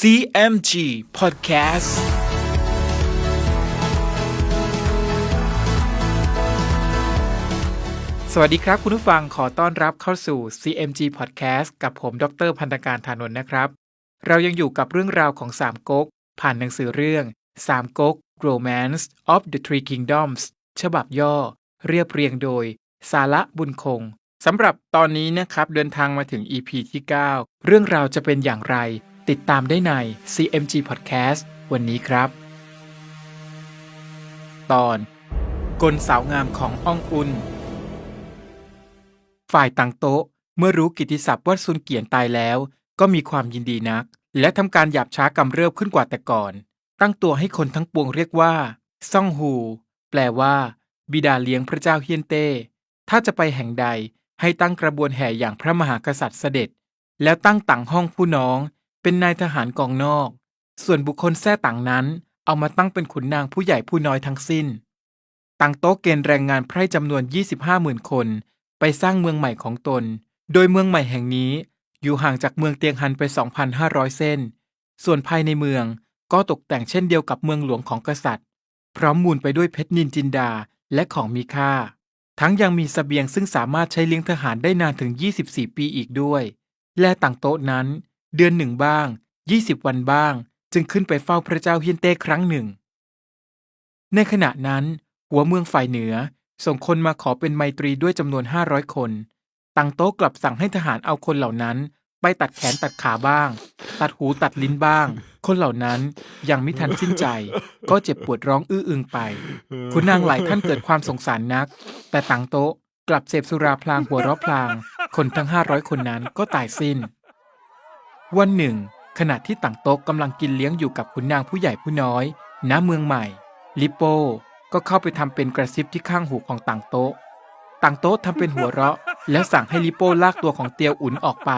CMG Podcast สวัสดีครับคุณผู้ฟังขอต้อนรับเข้าสู่ CMG Podcast กับผมดรพันธการธานนท์นะครับ เรายังอยู่กับเรื่องราวของสามก๊กผ่านหนังสือเรื่องสามก๊ก Romance of the Three Kingdoms ฉบับย่อ เรียบเรียงโดย สาระบุญคงสำหรับตอนนี้นะครับเดินทางมาถึง EP ที่ 9 เรื่องราวจะเป็นอย่างไร ติดตามได้ใน CMG Podcast วันนี้ครับ ตอน กลสาวงามของอองอุน ฝ่ายต่างโต๊ะ เมื่อรู้กิตติศัพท์ว่าซุนเกียนตายแล้ว ก็มีความยินดีนัก และทำการหยาบช้ากำเริบขึ้นกว่าแต่ก่อน ตั้งตัวให้คนทั้งปวงเรียกว่าซ่องฮู แปลว่า บิดาเลี้ยงพระเจ้าเฮียนเต้ ถ้าจะไปแห่งใดให้ตั้งกระบวนแห่อย่างพระมหากษัตริย์เสด็จ แล้วตั้งต่างห้องผู้น้อง เป็นนายทหารกองนอก ส่วนบุคคลแท้ต่างนั้น เอามาตั้งเป็นขุนนางผู้ใหญ่ผู้น้อยทั้งสิ้น ต่างโต๊ะเกณฑ์แรงงานไพร่จำนวน 25 0,000คน ไปสร้างเมืองใหม่ของตน โดยเมืองใหม่แห่งนี้ อยู่ห่างจากเมืองเตียงฮันไป 2,500 เส้น ส่วนภายในเมืองก็ตกแต่งเช่นเดียวกับเมืองหลวงของกษัตริย์ พร้อมมูลไปด้วยเพชรนินจินดาและของมีค่า ทั้งยังมีสเสบียงซึ่งสามารถใช้เลี้ยงทหารได้นานถึง 24 ปีอีกด้วย และต่างโต๊ะนั้น เดือนหนึ่งบ้าง 20 วันบ้าง จึงขึ้นไปเฝ้าพระเจ้าเฮียนเต้ครั้งหนึ่ง ในขณะนั้น หัวเมืองฝ่ายเหนือส่งคนมาขอเป็นไมตรีด้วยจำนวน 500 คนต่างโต๊ะกลับสั่งให้ทหารเอาคนเหล่านั้น ไปตัดแขนตัดขาบ้าง ตัดหูตัดลิ้นบ้าง คนเหล่านั้นยังไม่ทันสิ้นใจ ก็เจ็บปวดร้องอื้ออึงไป คุณนางหลายท่านเกิดความสงสารนัก แต่ต่างโต๊ะกลับเสพสุราพลางหัวเราะพลาง คนทั้ง 500 คนนั้นก็ตายสิ้น วันหนึ่ง ขณะที่ต่างโต๊ะกำลังกินเลี้ยงอยู่กับขุนนางผู้ใหญ่ผู้น้อย ณ เมืองใหม่ ลิโป้ก็เข้าไปทำเป็นกระซิบที่ข้างหูของต่างโต๊ะ ต่างโต๊ะทำเป็นหัวเราะ แล้วสั่งให้ลิโป้ลากตัวของเตียวอุ๋นออกไป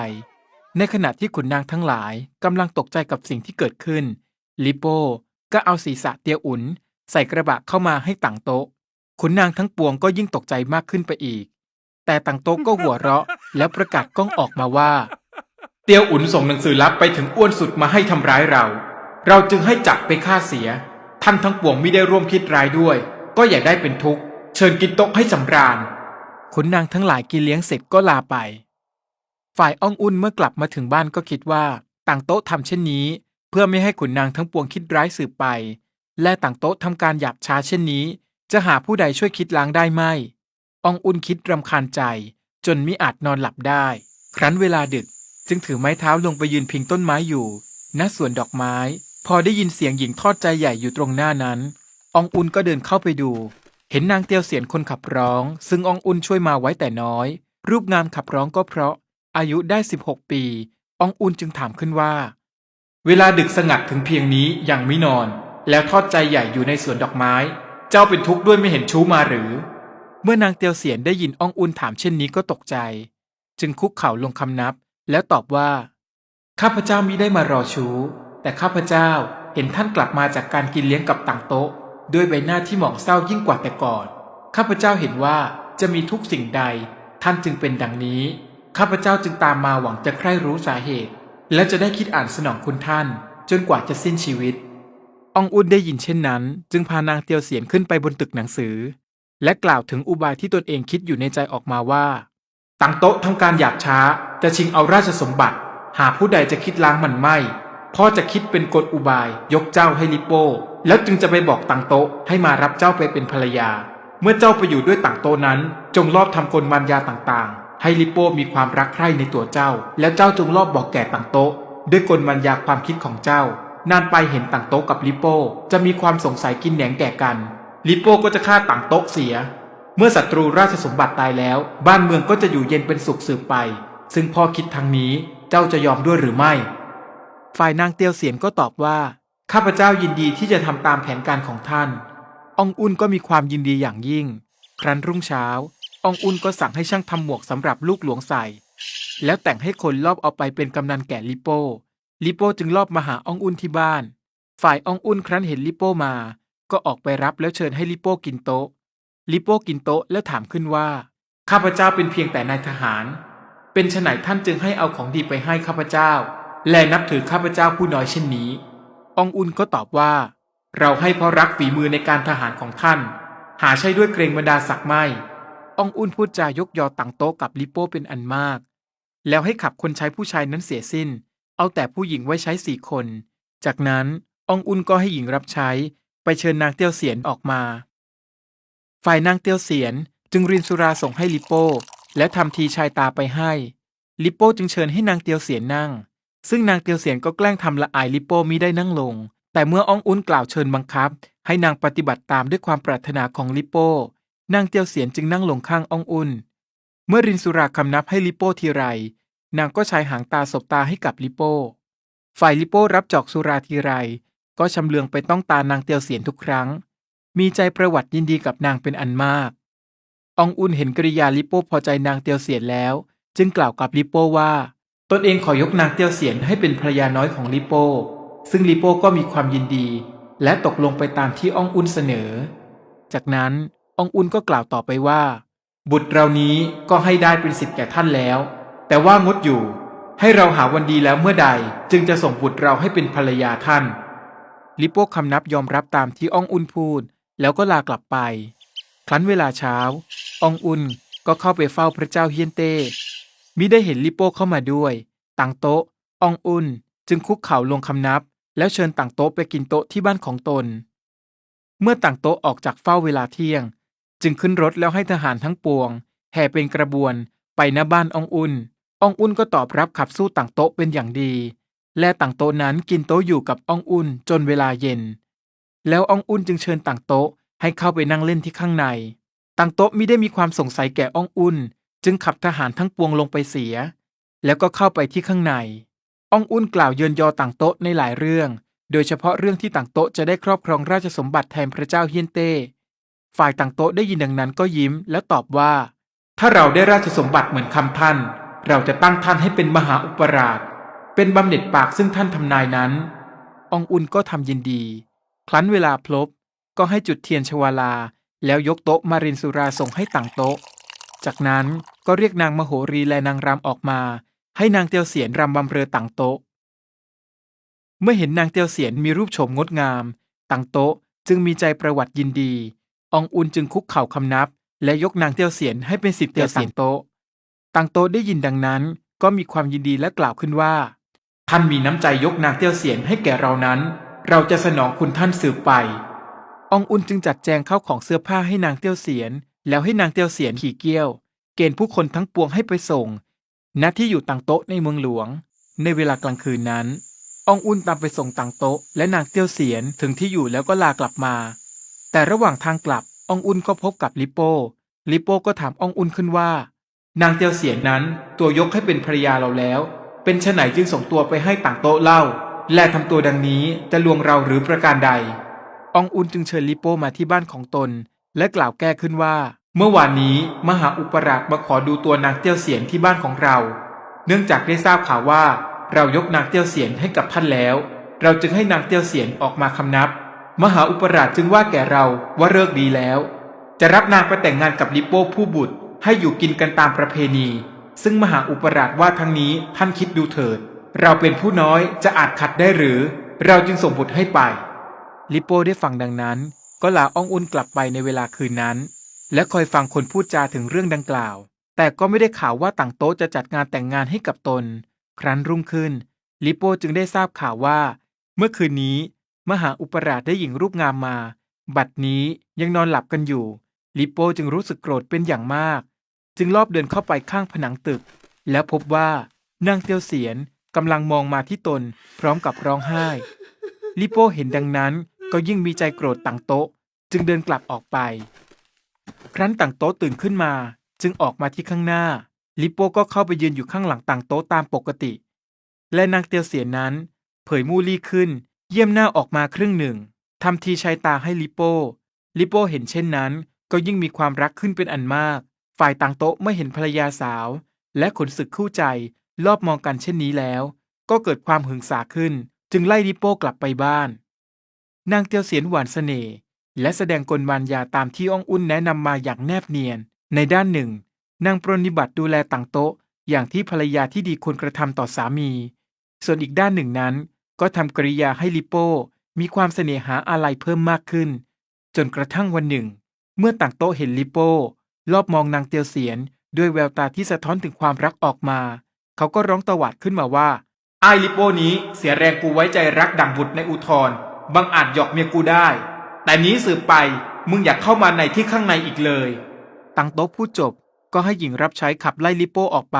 ในขณะที่ขุนนางทั้งหลายกำลังตกใจกับสิ่งที่เกิดขึ้น ลิโป้ก็เอาศีรษะเตียวอุ๋นใส่กระบะเข้ามาให้ต่างโต๊ะ ขุนนางทั้งปวงก็ยิ่งตกใจมากขึ้นไปอีก แต่ต่างโต๊ะก็หัวเราะ แล้วประกาศก้องออกมาว่า เตียวอุ๋นส่งหนังสือลับไปถึงอ้วนสุดมาให้ทำร้ายเรา เราจึงให้จับไปฆ่าเสีย ท่านทั้งปวงไม่ได้ร่วมคิดร้ายด้วย ก็อย่าได้เป็นทุกข์ เชิญกินโต๊ะให้สำราญขุนนางทั้งหลายกินเลี้ยงเสร็จก็ลาไป ฝ่ายอ้องอุ่นเมื่อกลับมาถึงบ้านก็คิดว่า ต่างโต๊ะทำเช่นนี้ เพื่อไม่ให้ขุนนางทั้งปวงคิดร้ายสืบไป และต่างโต๊ะทำการหยาบช้าเช่นนี้ จะหาผู้ใดช่วยคิดล้างได้ไหมอองอุ่นคิดรำคาญใจ จนมิอาจนอนหลับได้ ครั้นเวลาดึก จึงถือไม้เท้าลงไปยืนพิงต้นไม้อยู่ณสวนดอกไม้ พอได้ยินเสียงหญิงทอดใจใหญ่อยู่ตรงหน้านั้นอองอุนก็เดินเข้าไปดู เห็นนางเตียวเสียนคนขับร้อง ซึ่งอองอุนช่วยมาไว้แต่น้อย รูปงามขับร้องก็เพราะ อายุได้ 16 ปีอองอุนจึงถามขึ้นว่า เวลาดึกสงัดถึงเพียงนี้ยังไม่นอน แล้วทอดใจใหญ่อยู่ในสวนดอกไม้ เจ้าเป็นทุกข์ด้วยไม่เห็นชู้มาหรือ เมื่อนางเตียวเสียนได้ยินอองอุนถามเช่นนี้ก็ตกใจ จึงคุกเข่าลงคำนับ แล้วตอบว่า ข้าพเจ้ามิได้มารอชู้ แต่ข้าพเจ้าเห็นท่านกลับมาจากการกินเลี้ยงกับต่างโต๊ะ ด้วยใบหน้าที่หมองเศร้ายิ่งกว่าแต่ก่อน ข้าพเจ้าเห็นว่าจะมีทุกสิ่งใด ท่านจึงเป็นดังนี้ ข้าพเจ้าจึงตามมาหวังจะใคร่รู้สาเหตุ และจะได้คิดอ่านสนองคุณท่าน จนกว่าจะสิ้นชีวิต อองอุนได้ยินเช่นนั้น จึงพานางเตียวเสียนขึ้นไปบนตึกหนังสือ และกล่าวถึงอุบายที่ตนเองคิดอยู่ในใจออกมาว่า ต่างโต๊ะทำการหยาบช้าจะชิงเอาราชสมบัติ หาผู้ใดจะคิดล้างมันไม่พ่อจะคิดเป็นกลอุบายยกเจ้าให้ลิโป้ แล้วจึงจะไปบอกต่างโต๊ะให้มารับเจ้าไปเป็นภรรยา เมื่อเจ้าไปอยู่ด้วยต่างโต๊ะนั้น จงลอบทำกลมารยาต่างๆ ให้ลิโป้มีความรักใคร่ในตัวเจ้า แล้วเจ้าจงลอบบอกแก่ต่างโต๊ะด้วยกลมารยาความคิดของเจ้านานไปเห็นต่างโต๊ะกับลิโป้จะมีความสงสัยกินแหนงแก่กัน ลิโป้ก็จะฆ่าต่างโต๊ะเสีย เมื่อศัตรูราชสมบัติตายแล้ว บ้านเมืองก็จะอยู่เย็นเป็นสุขสืบไป ซึ่งพ่อคิดทางนี้เจ้าจะยอมด้วยหรือไม่ ฝ่ายนางเตียวเสียนก็ตอบว่า ข้าพเจ้ายินดีที่จะทำตามแผนการของท่านอองอุ่นก็มีความยินดีอย่างยิ่ง ครั้นรุ่งเช้าอองอุ่นก็สั่งให้ช่างทำหมวกสำหรับลูกหลวงใส่ แล้วแต่งให้คนลอบเอาไปเป็นกำนันแก่ลิโป้ ลิโป้จึงลอบมาหาอองอุ่นที่บ้าน ฝ่ายอองอุ่นครั้นเห็นลิโป้มา ก็ออกไปรับแล้วเชิญให้ลิโป้กินโต๊ะ ลิโป้กินโต๊ะแล้วถามขึ้นว่า ข้าพเจ้าเป็นเพียงแต่นายทหาร เป็นฉไหนท่านจึงให้เอาของดีไปให้ข้าพเจ้า และนับถือข้าพเจ้าผู้น้อยเช่นนี้ องอุนก็ตอบว่า เราให้เพราะรักฝีมือในการทหารของท่าน หาใช่ด้วยเกรงบรรดาศักดิ์ไม่องอุนพูดจายกยอต่างโต๊ะกับลิโป้เป็นอันมาก แล้วให้ขับคนใช้ผู้ชายนั้นเสียสิ้น เอาแต่ผู้หญิงไว้ใช้สี่คน จากนั้นอองอุนก็ให้หญิงรับใช้ไปเชิญนางเตียวเสียนออกมา ฝ่ายนางเตียวเสียนจึงรินสุราส่งให้ลิโป้ และทำทีชายตาไปให้ ลิโป้จึงเชิญให้นางเตียวเสียนนั่ง ซึ่งนางเตียวเสียนก็แกล้งทำละอายลิโป้มิได้นั่งลง แต่เมื่ออองอุนกล่าวเชิญบังคับ ให้นางปฏิบัติตามด้วยความปรารถนาของลิโป้ นางเตียวเสียนจึงนั่งลงข้างอองอุนเมื่อรินสุราคำนับให้ลิโป้ทีไร นางก็ใช้หางตาสบตาให้กับลิโป้ ฝ่ายลิโป้รับจอกสุราทีไร ก็ชำเลืองไปต้องตานางเตียวเสียนทุกครั้ง มีใจประวัติยินดีกับนางเป็นอันมากอองอุนเห็นกริยาลิโป้พอใจนางเตียวเสียนแล้ว จึงกล่าวกับลิโป้ว่า ตนเองขอยกนางเตียวเสียนให้เป็นภรรยาน้อยของลิโป้ ซึ่งลิโป้ก็มีความยินดี และตกลงไปตามที่อองอุนเสนอ จากนั้นอองอุนก็กล่าวต่อไปว่า บุตรเรานี้ก็ให้ได้เป็นสิทธิ์แก่ท่านแล้ว แต่ว่างดอยู่ ให้เราหาวันดีแล้วเมื่อใด จึงจะส่งบุตรเราให้เป็นภรรยาท่าน ลิโป้คำนับยอมรับตามที่อองอุนพูด แล้วก็ลากลับไป ครั้นเวลาเช้าอองอุนก็เข้าไปเฝ้าพระเจ้าเฮียนเต้มิได้เห็นลิโป้เข้ามาด้วย ต่างโต๊ะอองอุนจึงคุกเข่าลงคำนับ แล้วเชิญต่างโต๊ะไปกินโต๊ะที่บ้านของตน เมื่อต่างโต๊ะออกจากเฝ้าเวลาเที่ยง จึงขึ้นรถแล้วให้ทหารทั้งปวง แห่เป็นกระบวนไปหน้าบ้านอองอุนอองอุนก็ตอบรับขับสู้ต่างโต๊ะเป็นอย่างดี และต่างโต๊ะนั้นกินโต๊ะอยู่กับอองอุนจนเวลาเย็น แล้วอองอุ่นจึงเชิญต่างโต๊ะให้เข้าไปนั่งเล่นที่ข้างใน ต่างโต๊ะมิได้มีความสงสัยแก่อองอุ่น จึงขับทหารทั้งปวงลงไปเสีย แล้วก็เข้าไปที่ข้างในอองอุ่นกล่าวเยินยอต่างโต๊ะในหลายเรื่อง โดยเฉพาะเรื่องที่ต่างโต๊ะจะได้ครอบครองราชสมบัติแทนพระเจ้าเฮียนเต้ ฝ่ายต่างโต๊ะได้ยินดังนั้นก็ยิ้มแล้วตอบว่า ถ้าเราได้ราชสมบัติเหมือนคำท่าน เราจะตั้งท่านให้เป็นมหาอุปราช เป็นบำเหน็จปากซึ่งท่านทำนายนั้น อองอุ่นก็ทำยินดี ครั้นเวลาพลบก็ให้จุดเทียนชวาลา แล้วยกโต๊ะมารินสุราส่งให้ต่างโต๊ะ จากนั้นก็เรียกนางมโหรีและนางรำออกมา ให้นางเตียวเสียนรำบำเรอต่างโต๊ะ เมื่อเห็นนางเตียวเสียนมีรูปโฉมงดงาม ต่างโต๊ะจึงมีใจประวัติยินดีอองอุนจึงคุกเข่าคำนับ และยกนางเตียวเสียนให้เป็นสิทธิ์เตียวเสียนโต๊ะต่างโต๊ะได้ยินดังนั้นก็มีความยินดีและกล่าวขึ้นว่า ท่านมีน้ำใจยกนางเตียวเสียนให้แก่เรานั้น เราจะสนองคุณท่านสืบไป อองอุนจึงจัดแจงเข้าของเสื้อผ้าให้นางเตียวเสียน แล้วให้นางเตียวเสียนขี่เกี้ยว เกณฑ์ผู้คนทั้งปวงให้ไปส่ง ณ ที่อยู่ต่างโต๊ะในเมืองหลวง ในเวลากลางคืนนั้น อองอุนตามไปส่งต่างโต๊ะ และนางเตียวเสียนถึงที่อยู่แล้วก็ลากลับมา แต่ระหว่างทางกลับ อองอุนก็พบกับลิโป้ ลิโป้ก็ถามอองอุนขึ้นว่า นางเตียวเสียนนั้นตัวยกให้เป็นภรรยาเราแล้ว เป็นชะไหนจึงส่งตัวไปให้ต่างโต๊ะเล่า และทำตัวดังนี้จะลวงเราหรือประการใด อองอุนจึงเชิญลิโป้มาที่บ้านของตน และกล่าวแก้ขึ้นว่า เมื่อวานนี้มหาอุปราชมาขอดูตัวนางเตี้ยวเสียนที่บ้านของเรา เนื่องจากได้ทราบข่าวว่า เรายกนางเตี้ยวเสียนให้กับท่านแล้ว เราจึงให้นางเตี้ยวเสียนออกมาคำนับ มหาอุปราชจึงว่าแก่เราว่าเลิกดีแล้ว จะรับนางไปแต่งงานกับลิโป้ผู้บุตรให้อยู่กินกันตามประเพณี ซึ่งมหาอุปราชว่าทั้งนี้ท่านคิดดูเถิด เราเป็นผู้น้อยจะอาจขัดได้หรือ เราจึงส่งบุตรให้ไป ลิโป้ได้ฟังดังนั้น ก็ลาอ้องอุนกลับไปในเวลาคืนนั้น และคอยฟังคนพูดจาถึงเรื่องดังกล่าว แต่ก็ไม่ได้ข่าวว่าต่างโต๊ะจะจัดงานแต่งงานให้กับตน ครั้นรุ่งขึ้น ลิโป้จึงได้ทราบข่าวว่า เมื่อคืนนี้ มหาอุปราชได้หญิงรูปงามมา บัดนี้ยังนอนหลับกันอยู่ ลิโป้จึงรู้สึกโกรธเป็นอย่างมาก จึงลอบเดินเข้าไปข้างผนังตึก แล้วพบว่านางเตียวเสียน กำลังมองมาที่ตนพร้อมกับร้องไห้ ลิโป้เห็นดังนั้นก็ยิ่งมีใจโกรธต่างโต๊ะ จึงเดินกลับออกไป ครั้นต่างโต๊ะตื่นขึ้นมา จึงออกมาที่ข้างหน้า ลิโป้ก็เข้าไปยืนอยู่ข้างหลังต่างโต๊ะตามปกติ และนางเตียวเสียนนั้น เผยมูลี่ขึ้น เยี่ยมหน้าออกมาครึ่งหนึ่งทำทีชายตาให้ลิโป้ลิโป้เห็นเช่นนั้นก็ยิ่งมีความรักขึ้นเป็นอันมาก ฝ่ายต่างโต๊ะเมื่อเห็นภรรยาสาว และขนศึกคู่ใจ รอบมองกันเช่นนี้แล้ว ก็เกิดความหึงสาขึ้น จึงไล่ลิโป้กลับไปบ้าน นางเตียวเสียนหวานเสน่ห์และแสดงกลมารยาตามที่อ้องอุ่นแนะนำมาอย่างแนบเนียน ในด้านหนึ่ง นางปรนนิบัติดูแลต่างโต๊ะ อย่างที่ภรรยาที่ดีควรกระทำต่อสามี ส่วนอีกด้านหนึ่งนั้น ก็ทำกริยาให้ลิโป้ มีความเสน่หาอะไรเพิ่มมากขึ้น จนกระทั่งวันหนึ่ง เมื่อต่างโต๊ะเห็นลิโป้ รอบมองนางเตียวเสียน ด้วยแววตาที่สะท้อนถึงความรักออกมา เขาก็ร้องตวาดขึ้นมาว่าไอ้ายลิโป้นี้เสียแรงกูไว้ใจรักดั่งบุตรในอุทธรบังอาจหยอกเมียกูได้ แต่นี้สืบไปมึงอยากเข้ามาในที่ข้างในอีกเลย ตังโต๊ะพูดจบก็ให้หญิงรับใช้ขับไล่ลิโป้ออกไป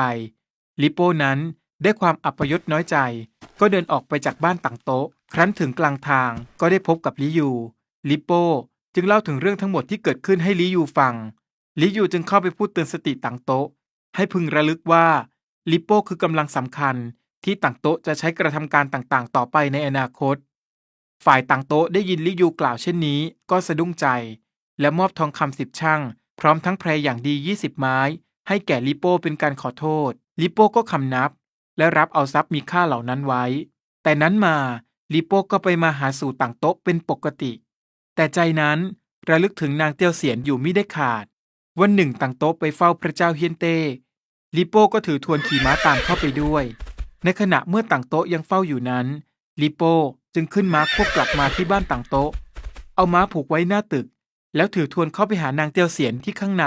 ลิโป้นั้นได้ความอัปยศน้อยใจ ก็เดินออกไปจากบ้านตังโต๊ะ ครั้นถึงกลางทางก็ได้พบกับลิยู ลิโป้จึงเล่าถึงเรื่องทั้งหมดที่เกิดขึ้นให้ลิยูฟัง ลิยูจึงเข้าไปพูดเตือนสติตังโต๊ะ ให้พึงระลึกว่า ลิโป้คือกำลังสำคัญที่ตังโต๊ะจะใช้กระทำการต่างๆ ต่อไปในอนาคต ฝ่ายตังโต๊ะได้ยินลิยูกล่าวเช่นนี้ ก็สะดุ้งใจ และมอบทองคำสิบช่าง พร้อมทั้งแพรอย่างดี 20 ไม้ ให้แก่ลิโป้เป็นการขอโทษ ลิโป้ก็คำนับ และรับเอาทรัพย์มีค่าเหล่านั้นไว้ แต่นั้นมาลิโป้ก็ไปมาหาสู่ต่างโต๊ะเป็นปกติ แต่ใจนั้นระลึกถึงนางเตียวเสียนอยู่ไม่ได้ขาด วันหนึ่งต่างโต๊ะไปเฝ้าพระเจ้าเฮียนเต้ ลิโป้ก็ถือทวนขี่ม้าตามเข้าไปด้วย ในขณะเมื่อต่างโต๊ะยังเฝ้าอยู่นั้นลิโป้จึงขึ้นม้าควบกลับมาที่บ้านต่างโต๊ะ เอาม้าผูกไว้หน้าตึก แล้วถือทวนเข้าไปหานางเตียวเสียนที่ข้างใน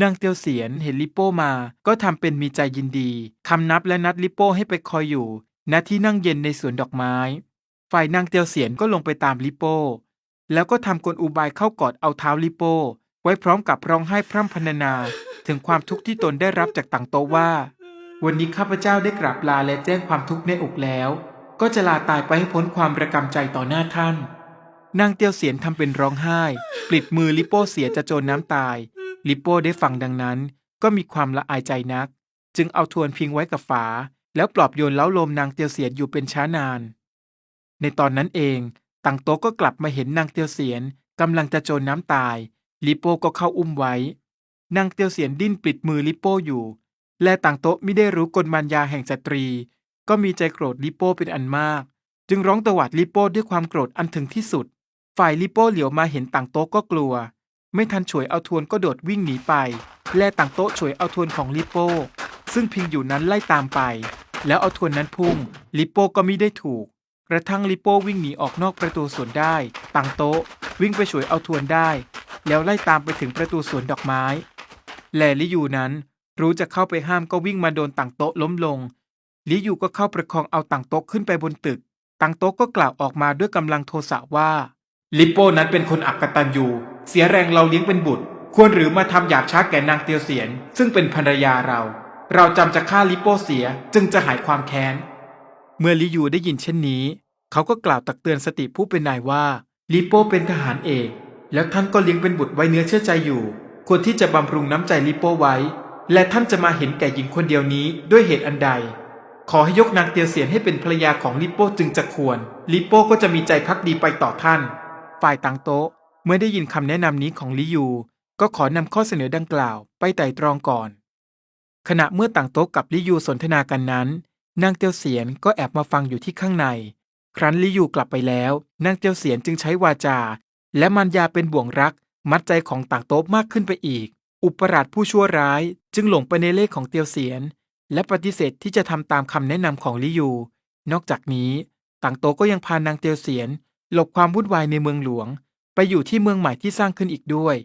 นางเตียวเสียนเห็นลิโป้มา ก็ทำเป็นมีใจยินดีคำนับและนัดลิโป้ให้ไปคอยอยู่ ณ ที่นั่งเย็นในสวนดอกไม้ ฝ่ายนางเตียวเสียนก็ลงไปตามลิโป้ แล้วก็ทำกลอุบายเข้ากอดเอาเท้าลิโป้ ไว้พร้อมกับร้องไห้พร่ำพรรณนา ถึงความทุกข์ที่ตนได้รับจากต่างโต๊ะว่า วันนี้ข้าพเจ้าได้กราบลาและแจ้งความทุกข์ในอกแล้ว ก็จะลาตายไปให้พ้นความระกำใจต่อหน้าท่าน นางเตียวเสียนทำเป็นร้องไห้ ปลิดมือลิโป้เสียจะโจรน้ำตาย ลิโป้ได้ฟังดังนั้น ก็มีความละอายใจนัก จึงเอาทวนพิงไว้กับฝา แล้วปลอบโยนเล้าลมนางเตียวเสียนอยู่เป็นช้านาน ในตอนนั้นเองต่างโต๊ก็กลับมาเห็นนางเตียวเสียนกำลังจะโจรน้ำตายลิโป้ก็เข้าอุ้มไว้ นางเตียวเสียนดิ้นปิดมือลิโป้อยู่ และต่างโต๊ะไม่ได้รู้กลมารยาแห่งสตรี ก็มีใจโกรธลิโป้เป็นอันมาก จึงร้องตวาดลิโป้ด้วยความโกรธอันถึงที่สุด ฝ่ายลิโป้เหลียวมาเห็นต่างโต๊ะก็กลัว ไม่ทันฉวยเอาทวนก็โดดวิ่งหนีไป และต่างโต๊ะฉวยเอาทวนของลิโป้ ซึ่งพิงอยู่นั้นไล่ตามไป แล้วเอาทวนนั้นพุ่งลิโป้ก็มิได้ถูกกระทั่งลิโป้วิ่งหนีออกนอกประตูสวนได้ ต่างโต๊ะ วิ่งไปฉวยเอาทวนได้ แล้วไล่ตามไปถึงประตูสวนดอกไม้ แลลิยูนั้นรู้จะเข้าไปห้ามก็วิ่งมาโดนต่างโต๊ะล้มลงลิยูก็เข้าประคองเอาต่างโต๊ะขึ้นไปบนตึก ต่างโต๊ะก็กล่าวออกมาด้วยกำลังโทสะว่า ลิโป้นั้นเป็นคนอักตันยูเสียแรงเราเลี้ยงเป็นบุตร ควรหรือมาทำหยาบช้าแก่นางเตียวเสียน ซึ่งเป็นภรรยาเรา เราจำจะฆ่าลิโป้เสียจึงจะหายความแค้น เมื่อลิยูได้ยินเช่นนี้ เขาก็กล่าวตักเตือนสติผู้เป็นนายว่าลิโป้เป็นทหารเอก แล้วท่านก็เลี้ยงเป็นบุตรไว้เนื้อเชื่อใจอยู่ ควรที่จะบำรุงน้ำใจลิโป้ไว้ และท่านจะมาเห็นแก่หญิงคนเดียวนี้ด้วยเหตุอันใด ขอให้ยกนางเตียวเสียนให้เป็นภรรยาของลิโป้จึงจะควร ลิโป้ก็จะมีใจพักดีไปต่อท่าน ฝ่ายต่างโต๊ะ เมื่อได้ยินคำแนะนำนี้ของลิยู ก็ขอนำข้อเสนอดังกล่าวไปไต่ตรองก่อน ขณะเมื่อต่างโต๊ะกับลิยูสนทนากันนั้น นางเตียวเสียนก็แอบมาฟังอยู่ที่ข้างใน ครั้นลิยูกลับไปแล้ว นางเตียวเสียนจึงใช้วาจา และมันยาเป็นบ่วงรัก มัดใจของต่างโต๊ะมากขึ้นไปอีก อุปราชผู้ชั่วร้ายจึงหลงไปในเลขของเตียวเสียน และปฏิเสธที่จะทำตามคำแนะนำของลิยู นอกจากนี้ต่างโต๊ะก็ยังพานางเตียวเสียน หลบความวุ่นวายในเมืองหลวง ไปอยู่ที่เมืองใหม่ที่สร้างขึ้นอีกด้วย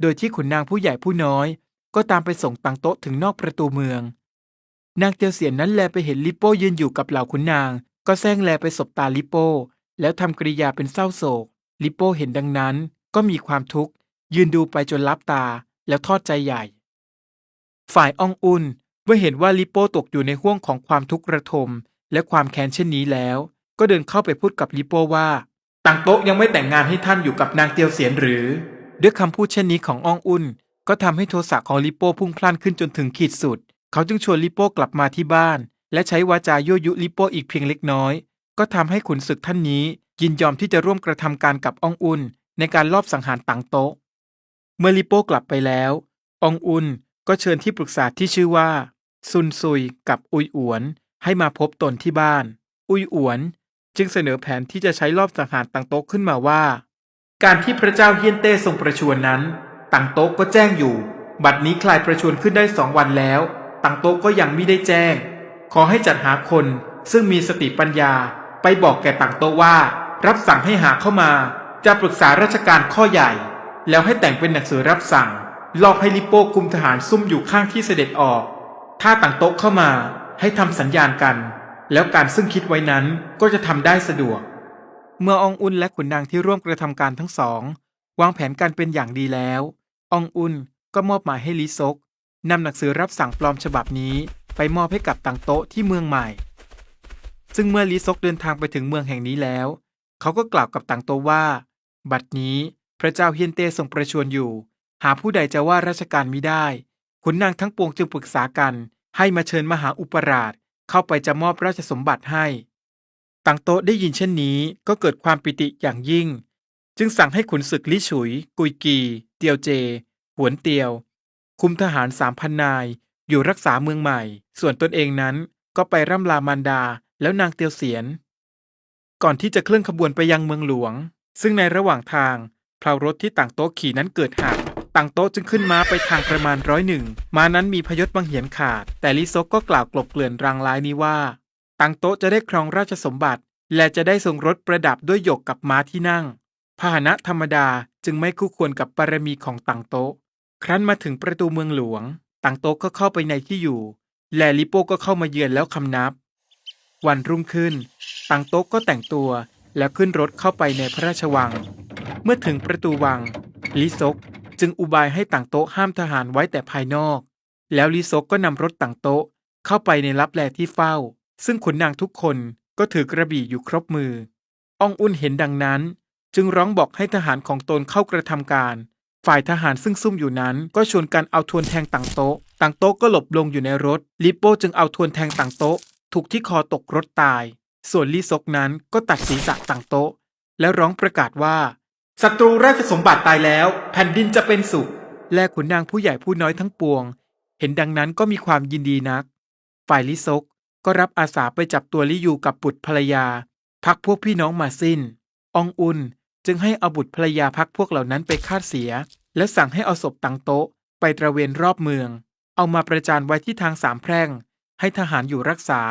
โดยที่ขุนนางผู้ใหญ่ผู้น้อย ก็ตามไปส่งต่างโต๊ะถึงนอกประตูเมือง นางเตียวเสียนนั้นแลไปเห็นลิโป้ยืนอยู่กับเหล่าขุนนาง ก็แซงแลไปสบตาลิโป้แล้วทำกริยาเป็นเศร้าโศก ลิโป้เห็นดังนั้นก็มีความทุกข์ ยืนดูไปจนลับตาแล้วทอดใจใหญ่ ฝ่ายอองอุ่นเมื่อเห็นว่าลิโป้ตกอยู่ในห่วงของความทุกข์ระทม และความแค้นเช่นนี้แล้ว ก็เดินเข้าไปพูดกับลิโป้ว่าต่างโต๊ะยังไม่แต่งงานให้ท่านอยู่กับนางเตียวเสียนหรือ ด้วยคำพูดเช่นนี้ของอองอุ่นก็ทำให้โทสะของลิโป้พุ่งพล่านขึ้นจนถึงขีดสุด เขาจึงชวนลิโป้กลับมาที่บ้าน และใช้วาจายั่วยุลิโป้อีกเพียงเล็กน้อย ก็ทำให้ขุนศึกท่านนี้ ยินยอมที่จะร่วมกระทำการกับอองอุ่นในการลอบสังหารต่างโตะ เมื่อลิโป้กลับไปแล้วอองอุนก็เชิญที่ปรึกษาที่ชื่อว่า ซุนซุยกับอุยอวนให้มาพบตนที่บ้าน อุยอวนจึงเสนอแผนที่จะใช้รอบสังหารต่างโต๊ะขึ้นมาว่า การที่พระเจ้าเฮียนเต้ทรงประชวรนั้นต่างโต๊ะก็แจ้งอยู่ บัดนี้คลายประชวรขึ้นได้สองวันแล้วต่างโต๊ะก็ยังไม่ได้แจ้ง ขอให้จัดหาคนซึ่งมีสติปัญญาไปบอกแก่ต่างโต๊ะว่า รับสั่งให้หาเข้ามา จะปรึกษาราชการข้อใหญ่ แล้วให้แต่งเป็นหนังสือรับสั่งลอบให้ลิโป้กุมทหารซุ่มอยู่ข้างที่เสด็จออก ถ้าต่างโต๊ะเข้ามาให้ทำสัญญาณกัน แล้วการซึ่งคิดไว้นั้นก็จะทำได้สะดวก เมื่อองอุ่นและขุนนางที่ร่วมกระทำการทั้งสอง วางแผนการเป็นอย่างดีแล้วอองอุ่นก็มอบหมายให้ลิซกนำหนังสือรับสั่งปลอมฉบับนี้ ไปมอบให้กับต่างโต๊ะที่เมืองใหม่ ซึ่งเมื่อลิซกเดินทางไปถึงเมืองแห่งนี้แล้ว เขาก็กล่าวกับต่างโตว่า บัดนี้พระเจ้าเฮียนเตทรงประชวรอยู่ หาผู้ใดจะว่าราชการมิได้ขุนนางทั้งปวงจึงปรึกษากัน ให้มาเชิญมหาอุปราช เข้าไปจะมอบราชสมบัติให้ต่างโตได้ยินเช่นนี้ก็เกิดความปิติอย่างยิ่ง จึงสั่งให้ขุนศึกลิฉุย กุยกี เตียวเจ หวนเตียว คุมทหารสามพันนาย อยู่รักษาเมืองใหม่ ส่วนตนเองนั้นก็ไปร่ำลามารดาแล้วนางเตียวเสียน ก่อนที่จะเคลื่อนขบวนไปยังเมืองหลวง ซึ่งในระหว่างทางเพลารถที่ต่างโต๊ะขี่นั้นเกิดหักต่างโต๊ะจึงขึ้นม้าไปทางประมาณร้อยหนึ่งม้านั้นมีพยศบังเหียนขาด แต่ลิซกก็กล่าวกลบเกลื่อนรางร้ายนี้ว่าต่างโต๊ะจะได้ครองราชสมบัติ และจะได้ทรงรถประดับด้วยหยกกับม้าที่นั่ง พาหนะธรรมดาจึงไม่คู่ควรกับบารมีของต่างโต๊ะ ครั้นมาถึงประตูเมืองหลวง ต่างโต๊ะก็เข้าไปในที่อยู่ และลิโป้ก็เข้ามาเยือนแล้วคำนับ วันรุ่งขึ้นต่างโต๊ะก็แต่งตัวแล้วขึ้นรถเข้าไปในพระราชวัง เมื่อถึงประตูวัง ลิซกจึงอุบายให้ต่างโต๊ะห้ามทหารไว้แต่ภายนอก แล้วลิซกก็นำรถต่างโต๊ะเข้าไปในลับแลที่เฝ้า ซึ่งขุนนางทุกคนก็ถือกระบี่อยู่ครบมืออองอุ่นเห็นดังนั้น จึงร้องบอกให้ทหารของตนเข้ากระทำการ ฝ่ายทหารซึ่งซุ่มอยู่นั้น ก็ชวนกันเอาทวนแทงต่างโต๊ะต่างโต๊ะก็หลบลงอยู่ในรถลิโป้จึงเอาทวนแทงต่างโต๊ะ ถูกที่คอตกรถตาย ส่วนลิซกนั้นก็ตัดศีรษะต่างโต๊ะ แล้วร้องประกาศว่าศัตรูราชสมบัติตายแล้ว แผ่นดินจะเป็นสุข และขุนนางผู้ใหญ่ผู้น้อยทั้งปวง เห็นดังนั้นก็มีความยินดีนัก ฝ่ายลิซกก็รับอาสาไปจับตัวลิยูกับบุตรภรรยา พักพวกพี่น้องมาสิ้นอองอุนจึงให้เอาบุตรภรรยาพักพวกเหล่านั้นไปฆ่าเสีย และสั่งให้เอาศพตังโต๊ะ ไปตระเวนรอบเมือง เอามาประจานไว้ที่ทางสามแพร่ง ให้ทหารอยู่รักษา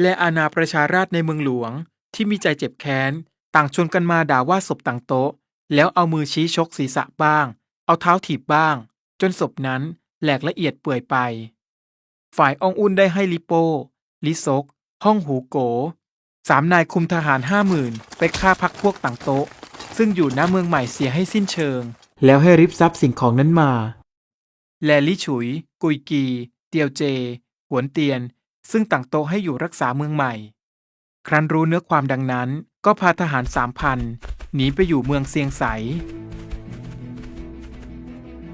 และอาณาประชาราชในเมืองหลวง ที่มีใจเจ็บแค้น ต่างชวนกันมาด่าว่าศพตังโต๊ะ แล้วเอามือชี้ชกศีรษะบ้าง เอาเท้าถีบบ้าง จนศพนั้นแหลกละเอียดเปื่อยไป ฝ่ายองอุ่นได้ให้ลิโป้ ลิซก ห้องหูโก สามนายคุมทหารห้าหมื่นไปฆ่าพักพวกต่างโต๊ะ ซึ่งอยู่หน้าเมืองใหม่เสียให้สิ้นเชิง แล้วให้ริบทรัพย์สิ่งของนั้นมา แลลิฉุย กุยกี เตียวเจ หวนเตียน ซึ่งต่างโตให้อยู่รักษาเมืองใหม่ ครั้นรู้เนื้อความดังนั้นก็พาทหารสามพันหนีไปอยู่เมืองเซียงไส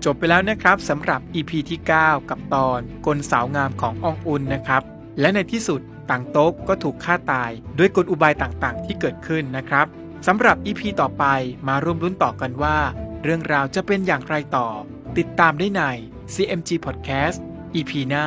จบไปแล้วนะครับสำหรับ EP ที่ 9 กับตอนกลสาวงามของอองอุนนะครับ และในที่สุดต่างโต๊ะก็ถูกฆ่าตายด้วยกลอุบายต่างๆ ที่เกิดขึ้นนะครับสำหรับ EP ต่อไปมาร่วมลุ้นต่อกันว่า เรื่องราวจะเป็นอย่างไรต่อ ติดตามได้ใน CMG Podcast EP หน้า